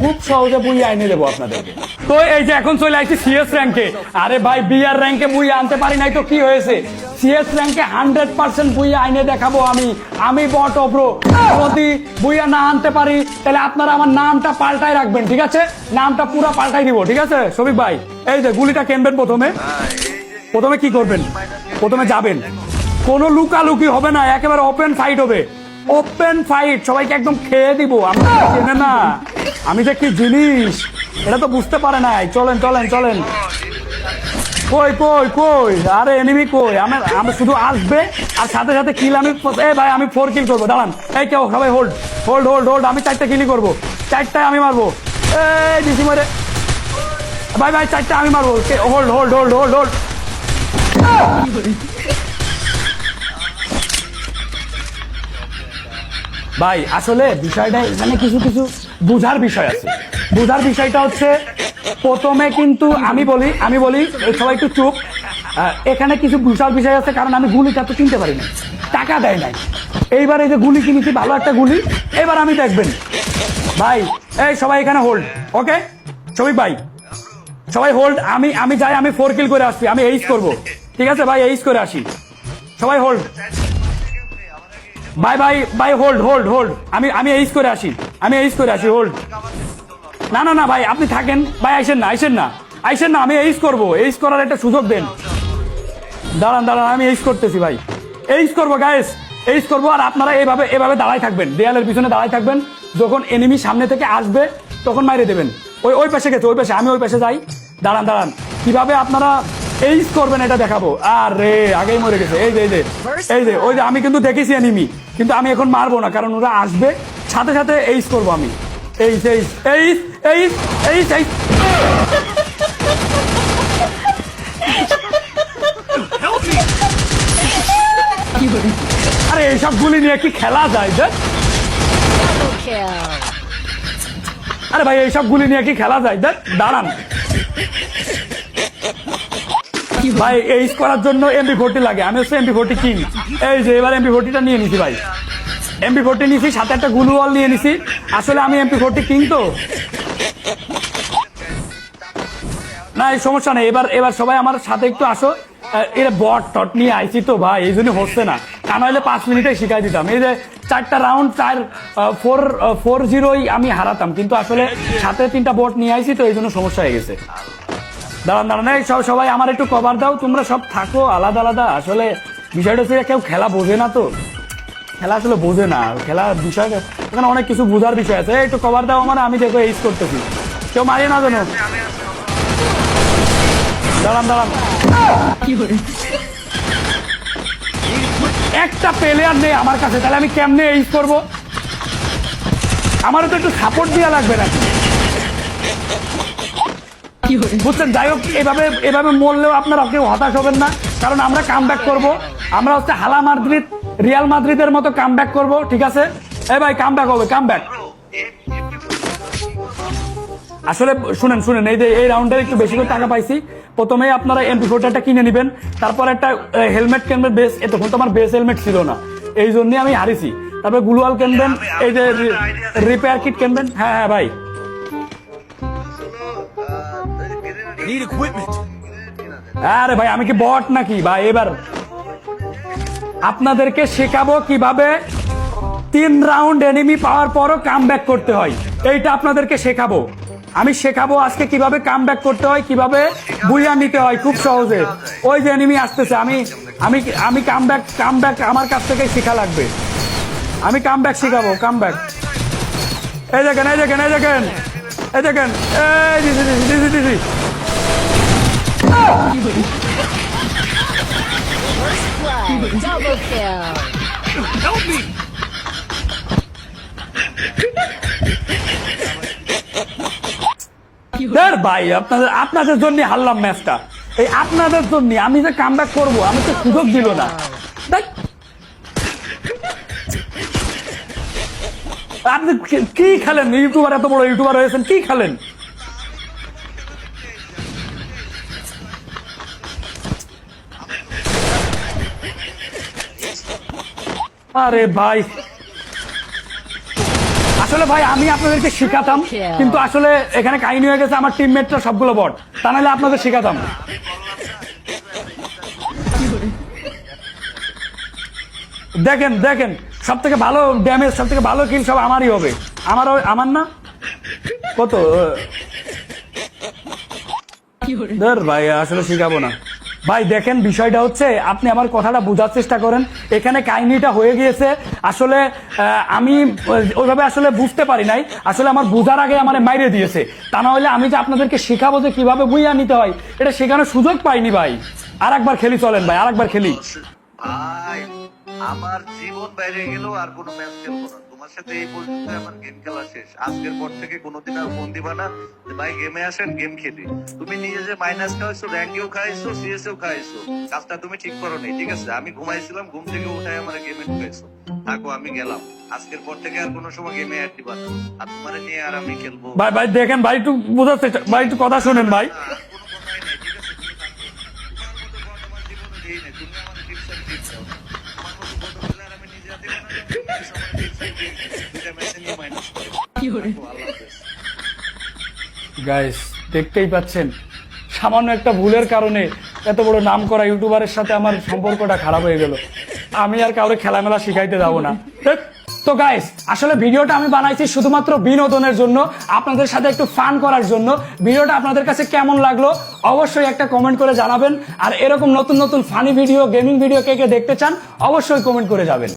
খুব সহজে আইনে তো এই যে এখন চলে আরে ভাই র্যাঙ্কে আনতে পারি নাই তো কি হয়েছে? সিএস হান্ড্রেড পার্সেন্ট আইনে দেখাবো আমি। আমি যদি না আনতে পারি, তাহলে আপনারা আমার নামটা রাখবেন, ঠিক আছে? নামটা পুরো পাল্টাই দিব, ঠিক আছে? শফিক ভাই, এই যে গুলিটা কিনবেন প্রথমে। প্রথমে কি করবেন? প্রথমে যাবেন। কোনো লুকালুকি হবে না, একেবারে ওপেন ফাইট হবে। ওপেন ফাইট সবাইকে একদম খেয়ে দিব। আমরা না। আমি যে কি জিনিস? এটা তো বুঝতে পারে নাই। চলেন চলেন চলেন। কই কই কই? আরে এনিমি কই? আমার আমি শুধু আসবে, আর সাথে সাথে কিল আমি এ ভাই, আমি ফোর কিল করব। দাঁড়ান। এই কেউ, সবাই হোল্ড হোল্ড হোল্ড হোল্ড আমি চারটা কিলই করব। চারটায় আমি মারবো। এই দিদি মারে। ভাই ভাই চারটা আমি মারবো। Hold hold hold hold hold ভাই, আসলে বিষয়টা এখানে কিছু কিছু বুঝার বিষয় আছে। বুঝার বিষয়টা হচ্ছে, প্রথমে কিন্তু আমি বলি আমি বলি সবাই একটু চুপ। এখানে কিছু বুঝার বিষয় আছে, কারণ আমি গুলিটা তো কিনতে পারি না টাকা দেয় নাই। এইবার এই যে গুলি কিনেছি, ভালো একটা গুলি। এবার আমি দেখবেন। ভাই, এই সবাই এখানে হোল্ড ওকে ছবি ভাই, সবাই হোল্ড আমি আমি যাই, আমি ফোর কিল করে আসছি, আমি এইস করব। ঠিক আছে ভাই এইস করে আসি। সবাই hold bye bye bye hold hold hold আমি আমি এইস করে আসি। আমি এইস করে আসি হোল্ড না না না, ভাই, আপনি থাকেন। ভাই, আইসেন না আইসেন না। আইসেন না, আমি এইস করব। এইস করার একটা সুযোগ দেন। দাঁড়ান দাঁড়ান, আমি এইস করতেছি, ভাই। এইস করব গায়েস এইস করব, আর আপনারা এইভাবে এভাবে দাঁড়াই থাকবেন। দেয়ালের পিছনে দাঁড়াই থাকবেন। যখন এনিমি সামনে থেকে আসবে, তখন মাইরে দেবেন। ওই ওই পাশে গেছে, ওই পাশে, আমি ওই পাশে যাই। দাঁড়ান দাঁড়ান। কীভাবে আপনারা এইস করবেন এটা দেখাবো। আর আগেই মরে গেছে। এই যে এই যে এই যে ওই যে আমি কিন্তু দেখেছি এনিমি কিন্তু আমি এখন মারবো না কারণ ওরা আসবে সাথে সাথে এইস করব আমি। Ace ace ace ace ace ace আরে এইসব গুলি নিয়ে কি খেলা যায় যে আরে ভাই এইসব গুলি নিয়ে কি খেলা যায় দেখ দাঁড়ান। ভাই এইস করার জন্য এমবি ফোরটি লাগে। আমি হচ্ছে এমবি ফোরটি কিং এই যে, এবার এমবি ফোরটিটা নিয়ে নিছি ভাই। এমপি ফোরটি নিছি, সাথে একটা গুলু ওয়াল নিয়ে নিছি। আসলে আমি এমপি ফোরটি কিং তো। না, এই সমস্যা নেই। এবার এবার সবাই আমার সাথে একটু আসো। এরা বট টট নিয়ে আইছি তো ভাই, এই জন্য হচ্ছে না। তা নাহলে পাঁচ মিনিটে শিখাই দিতাম। এই যে, চারটা রাউন্ড চার ফোর ফোর জিরোই আমি হারাতাম। কিন্তু আসলে সাথে তিনটা বট নিয়ে আইছি তো, এই জন্য সমস্যা হয়ে গেছে। দাঁড়ান দাঁড়ান, এই সব সবাই আমার একটু কভার দাও, তোমরা সব থাকো, আলাদা আলাদা। আসলে বিষয়টা হচ্ছে কেউ খেলা বোঝে না তো। খেলা আসলে বোঝে না খেলার বিষয়টা এখানে অনেক কিছু বোঝার বিষয় আছে। একটু কভার দাও আমার, আমি দেখো এইস করতেছি। কেউ মারিয়ে না জানো? দাঁড়ান দাঁড়ান। একটা প্লেয়ার নেই আমার কাছে, তাহলে আমি কেমনে এইস করব? আমারও তো একটু সাপোর্ট দেওয়া লাগবে নাকি? বুঝছেন? যাই হোক, এভাবে এভাবে মরলেও আপনারা কেউ হতাশ হবেন না। কারণ আমরা কাম ব্যাক করব। আমরা হচ্ছে হালা মাদ্রিদ, রিয়াল মাদ্রিদের মতো কাম ব্যাক করব, ঠিক আছে? এ ভাই কাম ব্যাক হবে কাম ব্যাক আসলে শুনেন শুনেন, এই যে এই রাউন্ডে একটু বেশি করে টাকা পাইছি। প্রথমেই আপনারা এমপি ফোরটা কিনে নেবেন। তারপর একটা হেলমেট কিনবেন বেস তখন তো আমার বেস হেলমেট ছিল না। এই জন্য আমি হারিছি। তারপর গ্লুয়াল কিনবেন, এই যে রিপেয়ার কিট কিনবেন। হ্যাঁ হ্যাঁ ভাই। Need equipment. আরে ভাই, আমি কি বট নাকি? ভাই, এবার আপনাদেরকে শেখাবো কীভাবে তিন রাউন্ড এনিমি পাওয়ার পরও কাম করতে হয়। এইটা আপনাদেরকে শেখাবো। আমি শেখাবো আজকে কীভাবে কাম করতে হয়, কীভাবে বুইয়া নিতে হয় খুব সহজে। ওই যে এনিমি আসতেছে, আমি আমি আমি কাম ব্যাক কাম ব্যাক আমার কাছ থেকে শেখা লাগবে। আমি কাম ব্যাক শেখাবো কাম ব্যাক এই দেখেন এই দেখেন এই দেখেন এই দেখেন, এই দিদি দিদি দিদি দিদি Double kill. Help me! ভাই, আপনাদের আপনাদের জন্য হারলাম ম্যাচটা এই আপনাদের জন্য আমি যে কাম ব্যাক করব, আমি তো সুযোগ দিল না আপনি কি খেলেন ইউটিউবার এত বড় ইউটিউবার হয়েছেন, কি খেলেন আরে ভাই। আসলে ভাই আমি আপনাদেরকে শিখাতাম কিন্তু আসলে এখানে কাহিনী হয়ে গেছে আমার টিমমেটরা সবগুলো বট তা নাহলে আপনাদের শিখাতাম। দেখেন দেখেন সব থেকে ভালো ড্যামেজ সব থেকে ভালো কিল সব আমারই হবে। আমারও আমার না? কত? ধর ভাই আসলে শিখাবো না। ভাই, দেখেন বিষয়টা হচ্ছে, আপনি আমার কথাটা বোঝার চেষ্টা করেন। এখানে কাহিনীটা হয়ে গিয়েছে, আসলে আমি ওইভাবে আসলে বুঝতে পারি নাই। আসলে আমার বোঝার আগে আমার মাইরে দিয়েছে। তা না হলে আমি যে আপনাদেরকে শেখাবো যে কীভাবে বুইয়া নিতে হয়, এটা শেখানোর সুযোগ পাইনি ভাই। আর একবার খেলি চলেন ভাই আর একবার খেলি। ভাই আমার জীবন বাইরে গেলেও আর কোনো ম্যাচ খেলব না। তোমার সাথে এই পর্যন্ত আমার গেম খেলা শেষ। আজকের পর থেকে কোনোদিন আর ফোন দিবা না যে ভাই গেমে আসেন গেম খেলি। তুমি নিজে যে মাইনাস খাইছো র্যাঙ্কেও খাইছো সিএসএও খাইছো কাজটা তুমি ঠিক করো নি ঠিক আছে? আমি ঘুমাইছিলাম ঘুম থেকে উঠাই আমার গেমে ঢুকাইছো। থাকো আমি গেলাম। আজকের পর থেকে আর কোনো সময় গেমে অ্যাড দিবা আর তোমার নিয়ে আর আমি খেলব। ভাই ভাই দেখেন ভাই একটু বোঝার চেষ্টা ভাই একটু কথা শুনেন ভাই আর কোনো কথাই নাই ঠিক আছে তুমি থাকো তোমার মতো বড় আমার জীবনে দেই নাই তুমি আমার টিপস এন্ড টিপস দাও তোমার মতো বড় প্লেয়ার আমি নিজে হাতে বানাই তুমি আমার টিপস এন্ড টিপস দুইটা ম্যাচে নিয়ে মাইনাস করে আল্লাহ হাফেজ গাইস দেখতেই পাচ্ছেন, সামান্য একটা ভুলের কারণে এত বড় নাম করা ইউটিউবারের সাথে আমার সম্পর্কটা খারাপ হয়ে গেল। আমি আর কাউরে খেলামেলা শিখাইতে যাব না। তো গাইস আসলে ভিডিওটা আমি বানাইছি শুধুমাত্র বিনোদনের জন্য, আপনাদের সাথে একটু ফান করার জন্য। ভিডিওটা আপনাদের কাছে কেমন লাগল, অবশ্যই একটা কমেন্ট করে জানাবেন। আর এরকম নতুন নতুন ফানি ভিডিও গেমিং ভিডিও কে কে দেখতে চান, অবশ্যই কমেন্ট করে যাবেন।